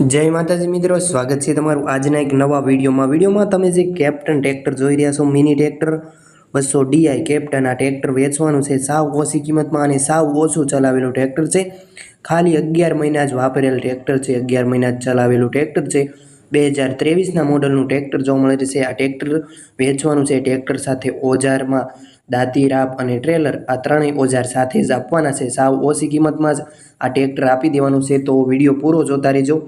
જય માતાજી મિત્રો, સ્વાગત છે તમારું આજના એક નવા વિડીયોમાં. વિડીયોમાં તમે જે કેપ્ટન ટ્રેક્ટર જોઈ રહ્યા છો, મિની ટ્રેક્ટર, બસો ડીઆઈ કેપ્ટન, આ ટ્રેક્ટર વેચવાનું છે. સાવ ઓછી કિંમતમાં અને સાવ ઓછું ચલાવેલું ટ્રેક્ટર છે. ખાલી અગિયાર મહિના જ વાપરેલ ટ્રેક્ટર છે. અગિયાર મહિના જ ચલાવેલું ટ્રેક્ટર છે. બે હજાર ત્રેવીસના મોડલનું ટ્રેક્ટર જોવા મળે છે. આ ટ્રેક્ટર વેચવાનું છે. ટ્રેક્ટર સાથે ઓજારમાં દાંતી રાપ અને ટ્રેલર, આ ત્રણેય ઓજાર સાથે જ આપવાના છે. સાવ ઓછી કિંમતમાં જ આ ટ્રેક્ટર આપી દેવાનું છે. તો વીડિયો પૂરો જોતા રહેજો.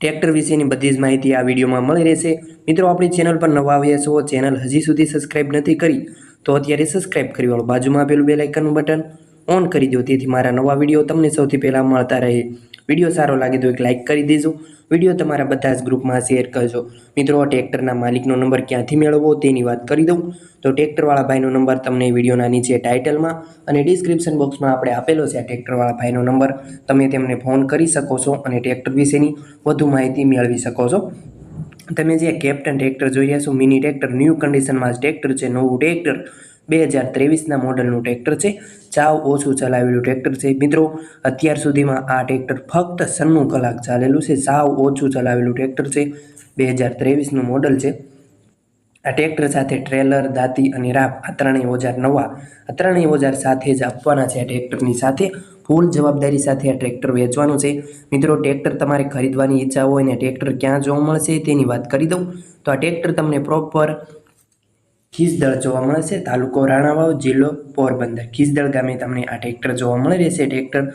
ટ્રેક્ટર વિશેની બધી જ માહિતી આ વિડીયોમાં મળી રહેશે. મિત્રો, આપણી ચેનલ પર નવા આવ્યા છો, ચેનલ હજી સુધી સબસ્ક્રાઇબ નથી કરી, તો અત્યારે સબસ્ક્રાઇબ કરી વાળો બાજુમાં આપેલું બે લાઇકનનું બટન ઓન કરી દો, તેથી મારા નવા વીડિયો તમને સૌથી પહેલાં મળતા રહે. વીડિયો સારો લાગે તો એક લાઇક કરી દેજો. વીડિયો તમારા બધા જ ગ્રુપમાં શેર કરજો. મિત્રો ટ્રેક્ટરના માલિકનો નંબર ક્યાંથી મેળવવો તેની વાત કરી દઉં. તો ટ્રેક્ટરવાળા ભાઈનો નંબર તમને વિડીયોના નીચે ટાઇટલમાં અને ડિસ્ક્રિપ્શન બોક્સમાં આપણે આપેલો છે આ ટ્રેક્ટરવાળા ભાઈનો નંબર તમે તેમને ફોન કરી શકો છો અને ટ્રેક્ટર વિશેની વધુ માહિતી મેળવી શકો છો. તમે જે કેપ્ટન ટ્રેક્ટર જોઈ રહ્યા છો મિની ટ્રેક્ટર ન્યૂ કન્ડિશનમાં જ ટ્રેક્ટર છે, નવું ટ્રેક્ટર. બે હજાર ત્રેવીસના મોડલનું ટ્રેક્ટર છે. ચાવ ઓછું ચલાવેલું ટ્રેક્ટર છે. મિત્રો, અત્યાર સુધીમાં આ ટ્રેક્ટર ફક્ત સન્નું કલાક ચાલેલું છે. સાવ ઓછું ચલાવેલું ટ્રેક્ટર છે. બે હજાર ત્રેવીસનું મોડલ છે. આ ટ્રેક્ટર સાથે ટ્રેલર, દાતી અને રાપ આ ત્રણેય ઓજાર નવા, આ ત્રણેય ઓજાર સાથે જ આપવાના છે આ ટ્રેક્ટરની સાથે. ફૂલ જવાબદારી સાથે આ ટ્રેક્ટર વેચવાનું છે. મિત્રો, ટ્રેક્ટર તમારે ખરીદવાની ઈચ્છા હોય ને ટ્રેક્ટર ક્યાં જોવા મળશે તેની વાત કરી દઉં. તો આ ટ્રેક્ટર તમને પ્રોપર ખીસદળ જોવા મળે છે. તાલુકો રાણાવાવ જિલ્લો પોરબંદર. ખીસદળ ગામે તમને આ ટ્રેક્ટર જોવા મળી રહેશે. ટ્રેક્ટર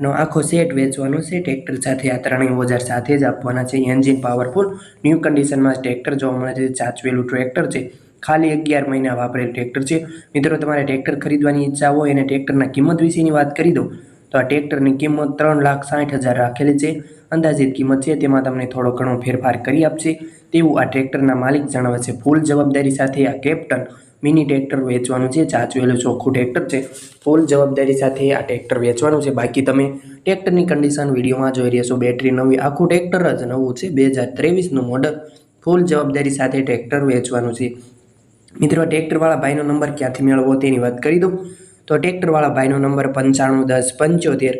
નો આખો સેટ વેચવાનો છે. ટ્રેક્ટર સાથે આ ત્રણેય ઓજાર સાથે જ આપવાના છે. એન્જિન પાવરફુલ, ન્યૂ કન્ડિશનમાં ટ્રેક્ટર જોવા મળે છે. ચાચવેલું ટ્રેક્ટર છે. ખાલી અગિયાર મહિના વાપરેલ ટ્રેક્ટર છે. મિત્રો, તમારે ટ્રેક્ટર ખરીદવાની ઈચ્છા હોય અને ટ્રેક્ટરના કિંમત વિશેની વાત કરી દઉં. તો આ ટ્રેક્ટરની કિંમત ત્રણ લાખ સાઠ હજાર રાખેલી છે. અંદાજિત કિંમત છે, તેમાં તમને થોડો ઘણો ફેરફાર કરી આપશે. તેવું આ ટ્રેક્ટરના માલિક જણાવે છે. ફૂલ જવાબદારી સાથે આ કેપ્ટન મિની ટ્રેક્ટર વેચવાનું છે. ચાચવેલું ચોખ્ખું ટ્રેક્ટર છે. ફૂલ જવાબદારી સાથે આ ટ્રેક્ટર વેચવાનું છે. બાકી તમે ટ્રેક્ટરની કન્ડિશન વિડીયોમાં જોઈ રહ્યા છો. બેટરી નવી, આખું ટ્રેક્ટર જ નવું છે. બે હજાર ત્રેવીસનું મોડલ ફૂલ જવાબદારી સાથે ટ્રેક્ટર વેચવાનું છે. મિત્રો ટ્રેક્ટરવાળા ભાઈનો નંબર ક્યાંથી મેળવવો તેની વાત કરી દઉં. તો ટ્રેક્ટરવાળા ભાઈનો નંબર પંચાણું, દસ, પંચોતેર,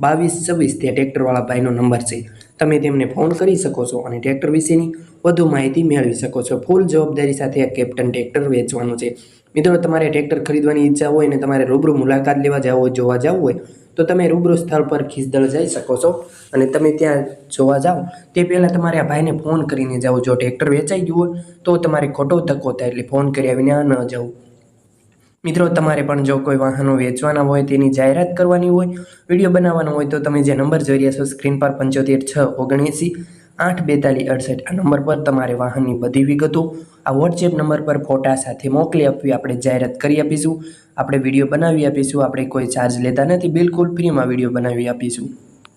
બાવીસ, છવ્વીસ તે ટ્રેક્ટરવાળા ભાઈનો નંબર છે. તમે તેમને ફોન કરી શકો છો અને ટ્રેક્ટર વિશેની વધુ માહિતી મેળવી શકો છો. ફૂલ જવાબદારી સાથે આ કેપ્ટન ટ્રેક્ટર વેચવાનું છે. મિત્રો, તમારે ટ્રેક્ટર ખરીદવાની ઈચ્છા હોય અને તમારે રૂબરૂ મુલાકાત લેવા જવું જોવા જવું હોય, તો તમે રૂબરૂ સ્થળ પર ખીસદળ જઈ શકો છો અને તમે ત્યાં જોવા જાઓ તે પહેલાં તમારે આ ભાઈને ફોન કરીને જાઓ જો ટ્રેક્ટર વેચાઈ ગયું હોય, તો તમારે ખોટો ધક્કો થાય એટલે ફોન કર્યા વિના ન જવું. મિત્રો, તમારે પણ જો કોઈ વાહનો વેચવાના હોય, તેની જાહેરાત કરવાની હોય, વીડિયો બનાવવાનો હોય, તો તમે જે નંબર જોઈ રહ્યા છો, સ્ક્રીન પર પંચોતેર છ ઓગણએંસી આઠ બેતાલીસ અડસઠ, આ નંબર પર તમારે વાહનની બધી વિગતો, આ વોટ્સએપ નંબર પર ફોટા સાથે મોકલી આપવી, આપણે જાહેરાત કરી આપીશું, આપણે વીડિયો બનાવી આપીશું, આપણે કોઈ ચાર્જ લેતા નથી, બિલકુલ ફ્રીમાં વીડિયો બનાવી આપીશું.